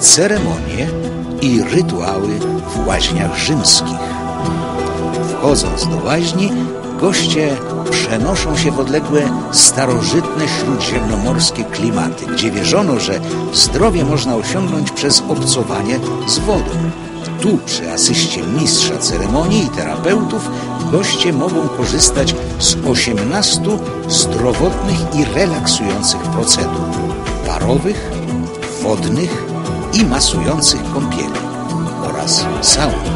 ceremonie i rytuały w łaźniach rzymskich. Wchodząc do łaźni, goście przenoszą się w odległe, starożytne śródziemnomorskie klimaty, gdzie wierzono, że zdrowie można osiągnąć przez obcowanie z wodą. Tu, przy asyście mistrza ceremonii i terapeutów, goście mogą korzystać z 18 zdrowotnych i relaksujących procedur parowych, wodnych i masujących kąpieli oraz sauny.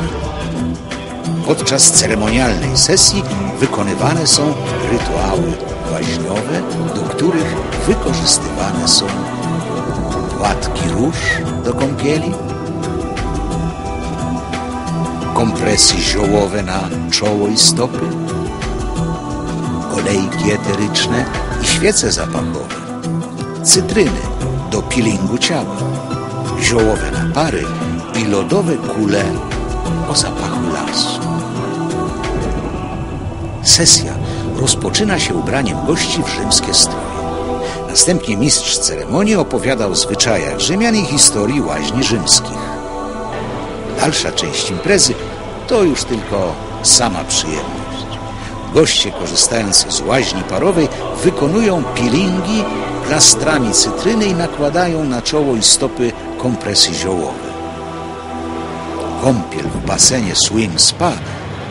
Podczas ceremonialnej sesji wykonywane są rytuały łaźniowe, do których wykorzystywane są płatki róż do kąpieli, kompresy ziołowe na czoło i stopy, olejki eteryczne i świece zapachowe, cytryny do peelingu ciała, ziołowe napary i lodowe kule o zapachu lasu. Sesja rozpoczyna się ubraniem gości w rzymskie stroje. Następnie mistrz ceremonii opowiada o zwyczajach Rzymian i historii łaźni rzymskich. Dalsza część imprezy to już tylko sama przyjemność. Goście, korzystając z łaźni parowej, wykonują peelingi plastrami cytryny i nakładają na czoło i stopy kompresy ziołowe. Kąpiel w basenie Swim Spa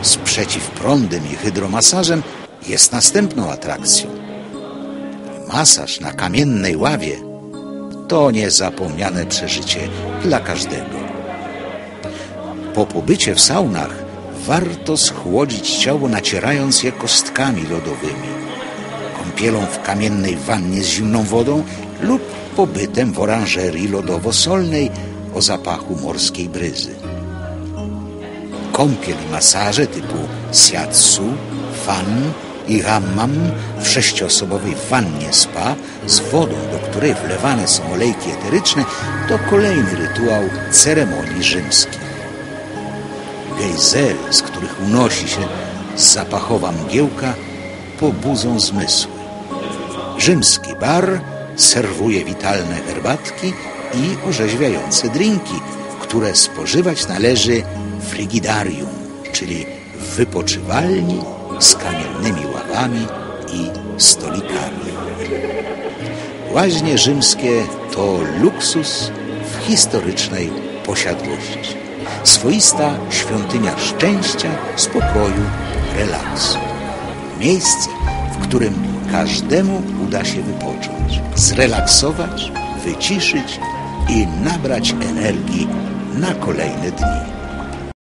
z przeciwprądem i hydromasażem jest następną atrakcją. Masaż na kamiennej ławie to niezapomniane przeżycie dla każdego. Po pobycie w saunach warto schłodzić ciało nacierając je kostkami lodowymi, kąpielą w kamiennej wannie z zimną wodą lub pobytem w oranżerii lodowo-solnej o zapachu morskiej bryzy. Kąpiel i masaże typu siatsu, fan i hammam w sześcioosobowej wannie spa z wodą, do której wlewane są olejki eteryczne, to kolejny rytuał ceremonii rzymskich. Gejzery, z których unosi się zapachowa mgiełka, pobudzą zmysły. Rzymski bar serwuje witalne herbatki i orzeźwiające drinki, które spożywać należy frigidarium, czyli w wypoczywalni z kamiennymi ławami i stolikami. Łaźnie rzymskie to luksus w historycznej posiadłości. Swoista świątynia szczęścia, spokoju, relaksu. Miejsce, w którym każdemu uda się wypocząć, zrelaksować, wyciszyć i nabrać energii na kolejne dni.